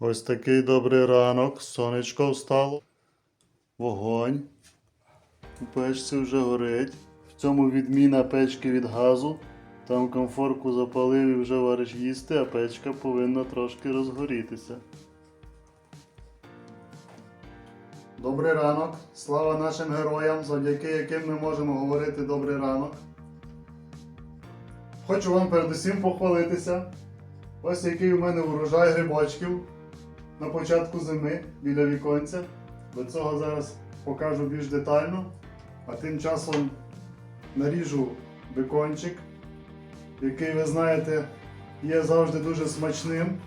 Ось такий добрий ранок. Сонечко встало. Вогонь. У печці вже горить. В цьому відміна печки від газу. Там комфорку запалив і вже вариш їсти, а печка повинна трошки розгорітися. Добрий ранок. Слава нашим героям, завдяки яким ми можемо говорити добрий ранок. Хочу вам передусім похвалитися. Ось який у мене урожай грибочків на початку зими біля віконця. До цього зараз покажу більш детально. А тим часом наріжу бекончик, який, ви знаєте, є завжди дуже смачним.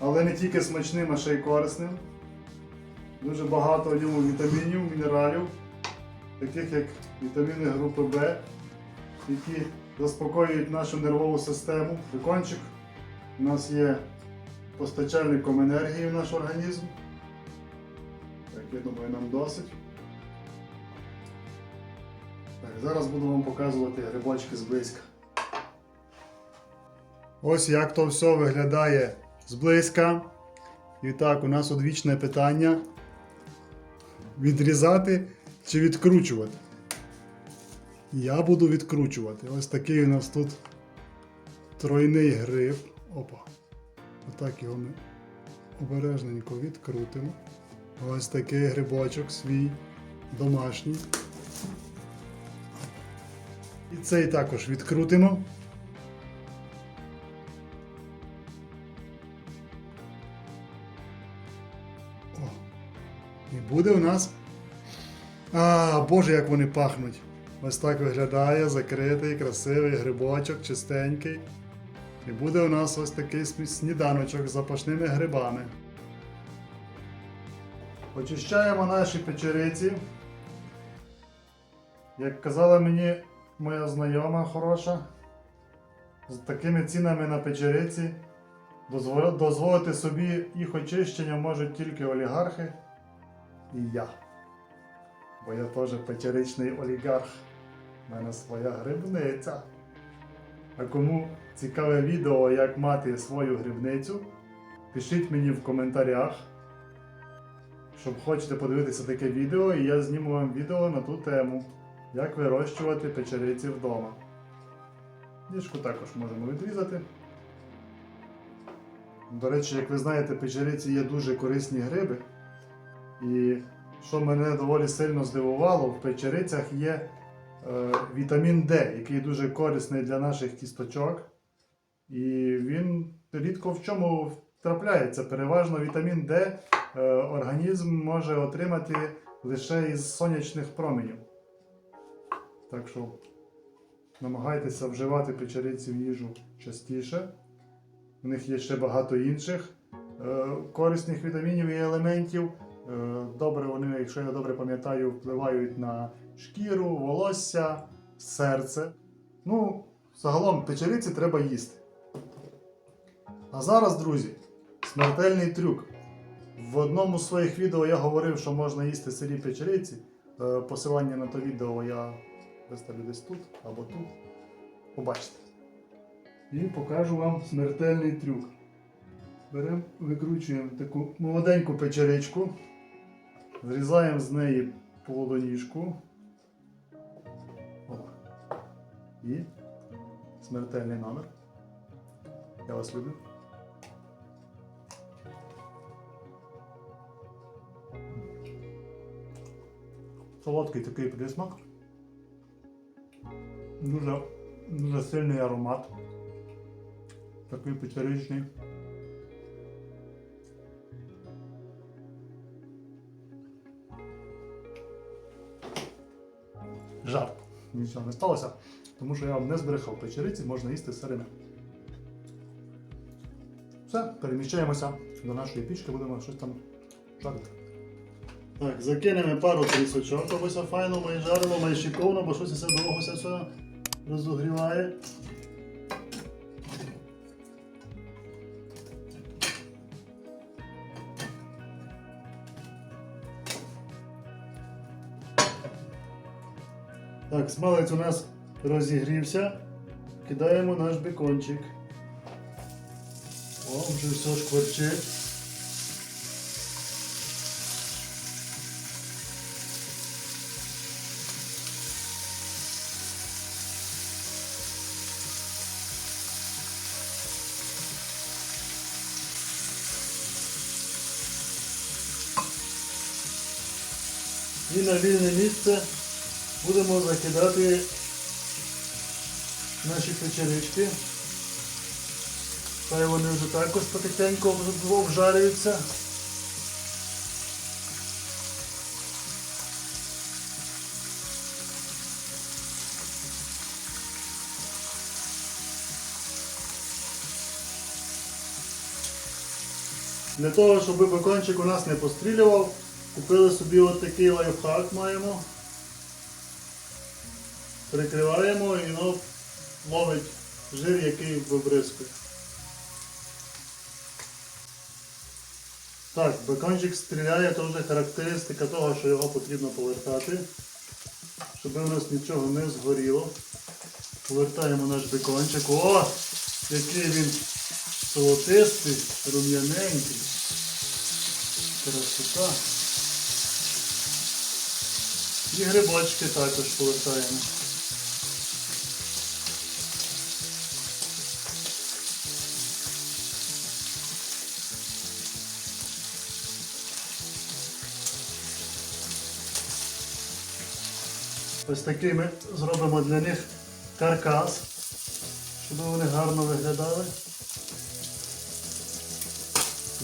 Але не тільки смачним, а ще й корисним. Дуже багато в ньому вітамінів, мінералів, таких як вітаміни групи В, які заспокоюють нашу нервову систему. Бекончик у нас є постачальником енергії в наш організм. Так, я думаю, нам досить. Так, зараз буду вам показувати грибочки зблизька. Ось як то все виглядає зблизька. І так, у нас одвічне питання. Відрізати чи відкручувати? Я буду відкручувати. Ось такий у нас тут тройний гриб. Опа. Отак його ми обережненько відкрутимо. Ось такий грибочок свій домашній. І цей також відкрутимо. О. І буде у нас. А, Боже, як вони пахнуть! Ось так виглядає закритий, красивий грибочок, чистенький. І буде у нас ось такий сніданочок з запашними грибами. Очищаємо наші печериці. Як казала мені моя знайома хороша, з такими цінами на печериці дозволити собі їх очищення можуть тільки олігархи і я. Бо я теж печеричний олігарх. У мене своя грибниця. А кому цікаве відео, як мати свою грибницю, пишіть мені в коментарях, щоб хочете подивитися таке відео, і я зніму вам відео на ту тему, як вирощувати печериці вдома. Діжку також можемо відрізати. До речі, як ви знаєте, печериці є дуже корисні гриби. І що мене доволі сильно здивувало, в печерицях є вітамін Д, який дуже корисний для наших кісточок. І він рідко в чому трапляється. Переважно вітамін Д е, організм може отримати лише із сонячних променів. Так що намагайтеся вживати печериці в їжу частіше. У них є ще багато інших е, корисних вітамінів і елементів. Е, Добре, вони, якщо я добре пам'ятаю, впливають на шкіру, волосся, серце. Ну, загалом печериці треба їсти. А зараз, друзі, смертельний трюк. В одному з своїх відео я говорив, що можна їсти сирі печериці. Е, Посилання на то відео я виставлю десь тут або тут. Побачите. І покажу вам смертельний трюк. Беремо, викручуємо таку молоденьку печеричку, зрізаємо з неї полудоніжку. І смертельний номер. Я вас люблю. Солодкий такий присмак. Дуже, дуже сильний аромат. Такий печеричний. Жарт. Нічого не сталося, тому що я вам не збрехав печериці, можна їсти сирими. Все, переміщаємося до нашої пічки, будемо щось там жарити. Так, закинемо пару трісочок, аби файно ми жаримо, ми шиковно, бо щось все довго все розогріває. Так, смалець у нас розігрівся. Кидаємо наш бекончик. О, вже все шкварчить. І на вільне місце будемо закидати наші печерички. Хай вони вже також потихеньку об- обжарюються. Для того, щоб бекончик у нас не пострілював, купили собі от такий лайфхак маємо. Прикриваємо і воно ловить жир, який вибризкує. Так, бекончик стріляє, то вже характеристика того, що його потрібно повертати, щоб у нас нічого не згоріло. Повертаємо наш бекончик. О! Який він золотистий, рум'яненький. Красота. І грибочки також повертаємо. Ось такий ми зробимо для них каркас, щоб вони гарно виглядали.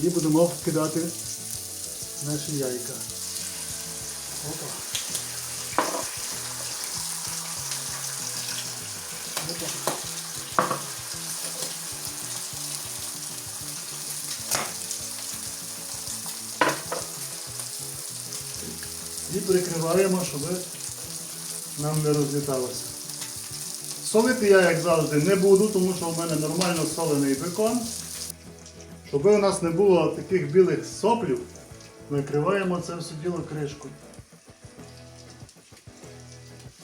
І будемо вкидати наші яйка. Опа. Опа. І прикриваємо, щоб нам не розліталося. Солити я, як завжди, не буду, тому що в мене нормально солений бекон. Щоб у нас не було таких білих соплів, накриваємо це все діло кришкою.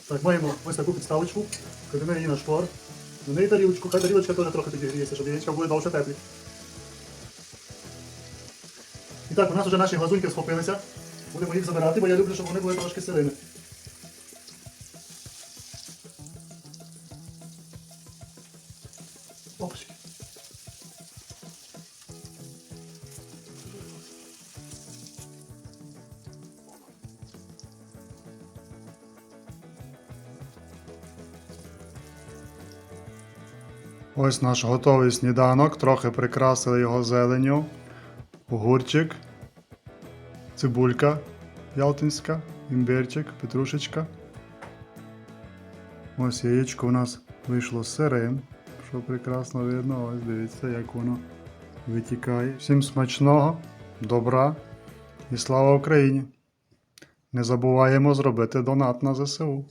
Так, маємо ось таку підставочку, кладемо її на шпор. На неї тарілочку, хай тарілочка теж трохи підігріється, щоб яєчка були довше теплі. І так, у нас вже наші глазуньки схопилися. Будемо їх забирати, бо я люблю, щоб вони були трошки сирими. Опачки. Ось наш готовий сніданок, трохи прикрасили його зеленню, огурчик, цибулька ялтинська, імбирчик, петрушечка. Ось яєчко у нас вийшло сирим, що прекрасно видно. Ось дивіться, як воно витікає. Всім смачного, добра і слава Україні! Не забуваємо зробити донат на ЗСУ.